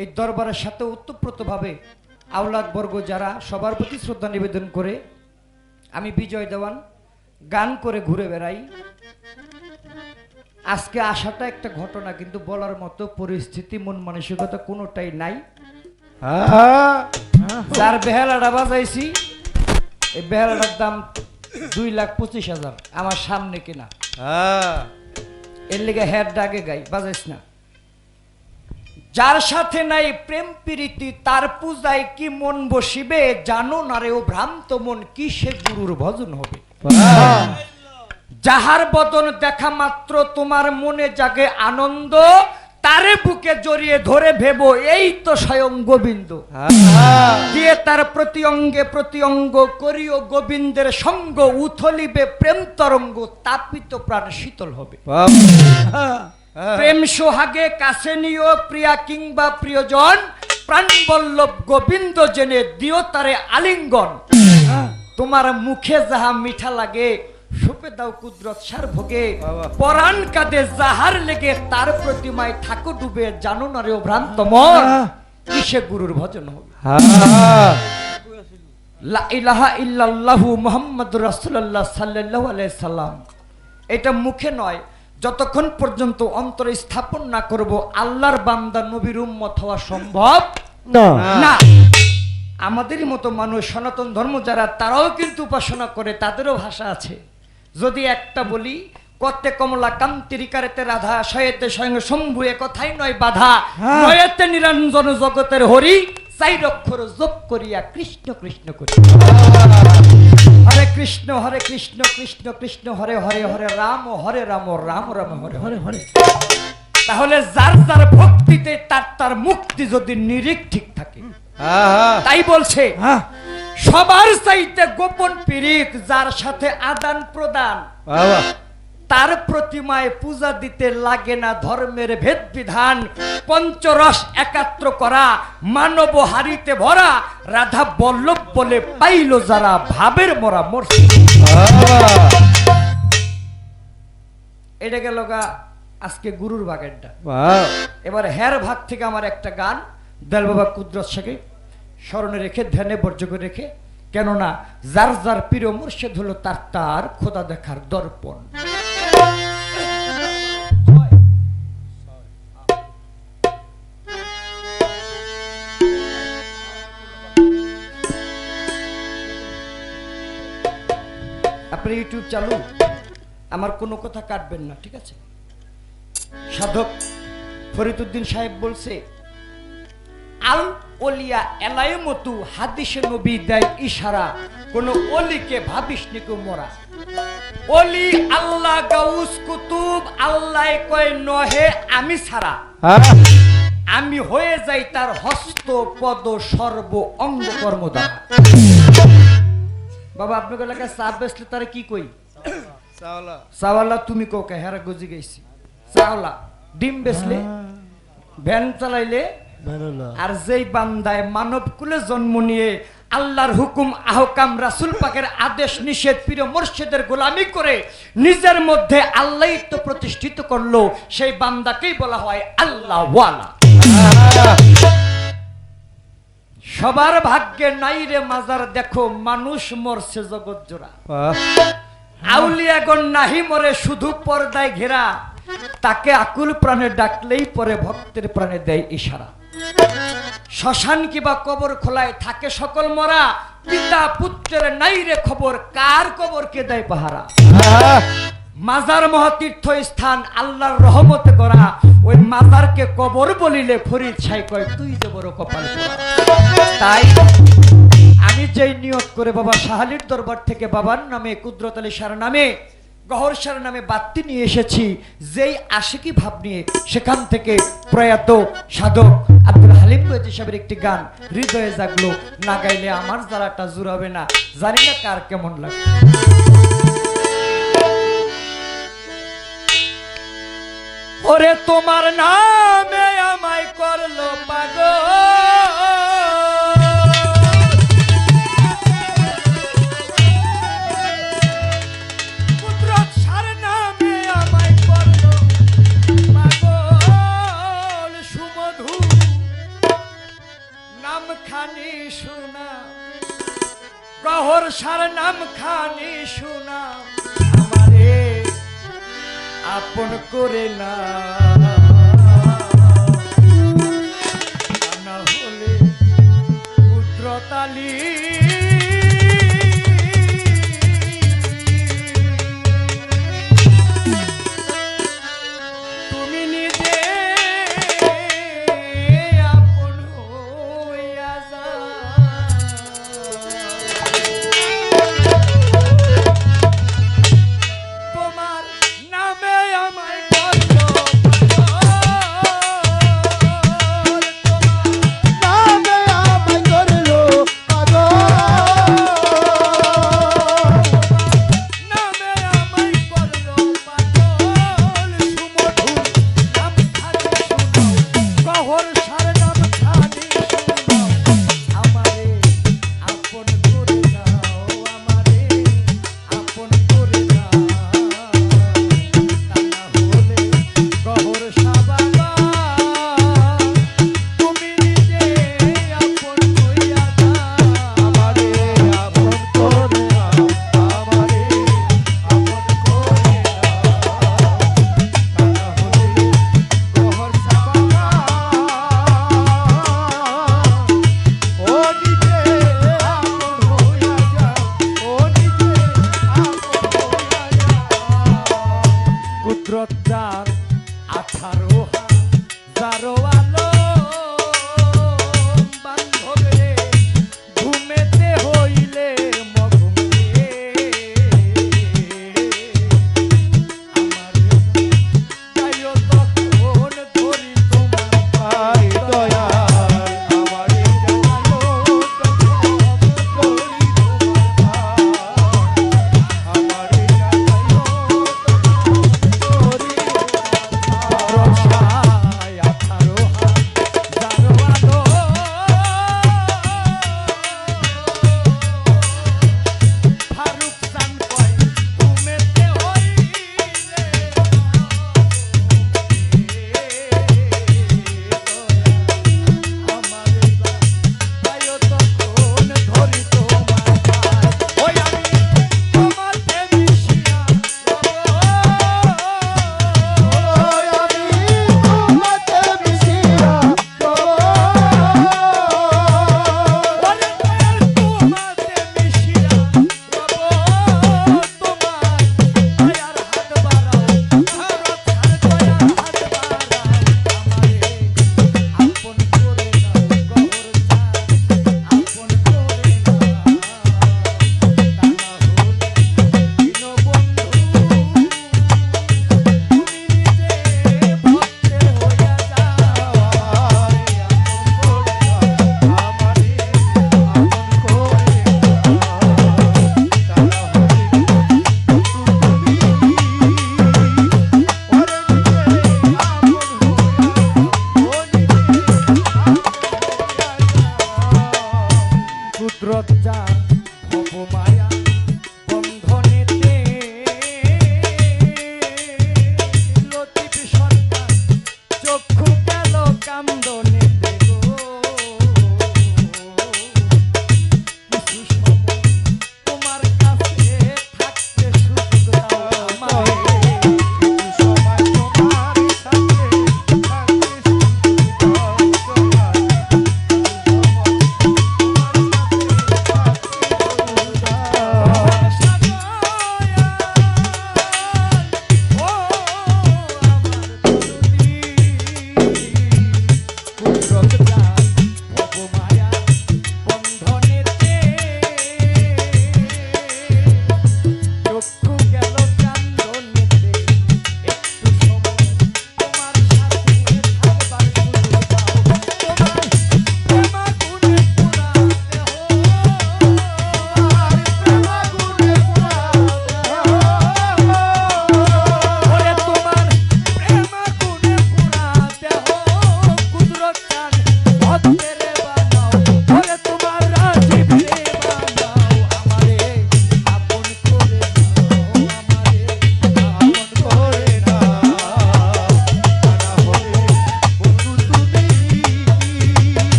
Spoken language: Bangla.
এই দরবারের সাথে ওতপ্রোতভাবে আওলাদ বর্গ যারা সবার প্রতি শ্রদ্ধা নিবেদন করে আমি বিজয় দেওয়ান গান করে ঘুরে বেড়াই। আজকে আসাটা একটা ঘটনা কিন্তু বলার মতো পরিস্থিতি মন মানসিকতা কোনোটাই নাই। যার বেহালাটা বাজাইছি এই বেহালাটার দাম দুই লাখ পঁচিশ হাজার আমার সামনে কিনা। এর লেগে হেড ডাগে গাই বাজাইস না। যার সাথে নাই প্রেম প্রীতি, তার পূজায় কি মন বসিবে জানো না রে ও ভ্রান্ত মন, কিসে গুরুর ভজন হবে? যাহার বদন দেখা মাত্র তোমার মনে জাগে আনন্দ, তারে বুকে জড়িয়ে ধরে ভেবো এই তো স্বয়ং গোবিন্দ। দিয়ে তার প্রতি অঙ্গে প্রতি অঙ্গ করিও গোবিন্দের সঙ্গ, উথলিবে প্রেম তরঙ্গ, তাপিত প্রাণ শীতল হবে। প্রেম সোহাগে কাছে নিও প্রিয়া কিংবা প্রিয়জন। প্রাণ বল্লভ গোবিন্দ জেনে দিও তারে আলিঙ্গন। তোমার মুখে যাহা মিঠা লাগে সুপে দাও কুদরত সার ভোগে। পরাণ কাঁদে যাহার লেগে তার প্রতিমায় ঠাকুর ডুবে জানো না রে ভ্রান্ত মন। কিসে গুরুর ভজন হবে? লা ইলাহা ইল্লাল্লাহু মুহাম্মাদুর রাসূলুল্লাহ সাল্লাল্লাহু আলাইহি সাল্লাম। এটা মুখে নয় যতক্ষণ পর্যন্ত অন্তরে স্থাপন না করব আল্লাহর বান্দা নবীর উম্মত হওয়া সম্ভব না। আমাদেরই মতো মানুষ সনাতন ধর্ম যারা তারাও কিন্তু উপাসনা করে তাদেরও ভাষা আছে। যদি একটা বলি কতে কমলা কান্তিরিকারেতে রাধা শয়েতে স্বয়ং শম্ভু এ কথাই নয় বাধা। হ্যাঁ। নয়েতে নিরঞ্জন জগতের হরি চাই অক্ষর যোগ করিয়া কৃষ্ণ কৃষ্ণ করি। হরে কৃষ্ণ হরে কৃষ্ণ কৃষ্ণ কৃষ্ণ হরে হরে হরে রাম হরে রাম রাম রাম হরে হরে হরে। তাহলে যার যার ভক্তিতে তার তার মুক্তি যদি নিরিখ ঠিক থাকে। তাই বলছে সবার চাইতে গোপন পীড়িত যার সাথে আদান প্রদান। তার প্রতিমায় পূজা দিতে লাগে না ধর্মের ভেদ বিধান পঞ্চরস একাত্র করা মানব হারিতে ভরা রাধা বল্লভ বলে পাইল যারা ভাবের মরা মরছে এটা গেল গা আজকে গুরুর বাগেরটা এবার হের ভাগ থেকে আমার একটা গান। দেল বাবা কুদরত শেখে স্মরণে রেখে ধ্যানে বর্জ্য করে রেখে কেননা যার যার প্রিয় মুর্শেদ হলো তার তার খোদা দেখার দর্পণ। আপনি ইউটিউব চালু আমার কোনো কথা কাটবেন না ঠিক আছে? সাধক ফরিদুদ্দিন সাহেব বলছে আল ওলিয়া এলায়মতু হাদিসে নবী দেয় ইশারা কোন অলিকে ভাবিস নিকো মরা। অলি আল্লাহ গাউস কুতুব আল্লাহ কয় নহে আমি ছাড়া। আমি হয়ে যাই তার হস্ত পদ সর্ব অঙ্গ কর্ম দ্বারা বাবা আপনাকে এলাকায় চাপ বেসলে তারা কি কই? চাওয়ালা তুমি কোকে হেরা গজি গেছি। চাওলা ডিম বেচলে ভ্যান চালাইলে আর যেই বান্দায় মানব কুলে জন্ম নিয়ে আল্লাহর হুকুম আহকাম রাসুল পাকের আদেশ নিষেধ প্রিয় মুর্শিদের গোলামি করে নিজের মধ্যে আল্লাহ তো প্রতিষ্ঠিত করল সেই বান্দাকেই বলা হয় আল্লাহ ওয়ালা সবার ভাগ্যে নাই রে মাজার দেখো মানুষ মরছে জগৎ জোড়া। আউলিয়াগণ নাহি মরে শুধু পর্দায় ঘেরা। তাকে আকুল প্রাণে ডাকলেই পরে ভক্তের প্রাণে দেয় ইশারা। শ্মশান কিবা কবর খোলায় থাকে সকল মরা। পিতা পুত্রের নাই রে খবর কার কবর কে দেয় পাহারা? মাজার মহাতীর্থ স্থান আল্লাহর রহমতে গড়া। ওই মাজারকে কবর বলিলে ফরিদ ছাই কয় তুই যে বড় কপাল। তাই আমি যেই নিয়ত করে বাবা সাহালির দরবার থেকে বাবার নামে কুদরত আলী সার নামে, গহর সার নামে বাত্তি নিয়ে এসেছি, যেই আশিকি ভাব নিয়ে সেখান থেকে প্রয়াত সাধক আব্দুল হালিম বৈদ্য সাহেবের একটি গান, হৃদয়ে জাগলো না গাইলে আমার জ্বালাটা জুড়াবে না। জানি না কার কেমন লাগে। ওরে তোমার নামে আমায় করল পাগল। করে না।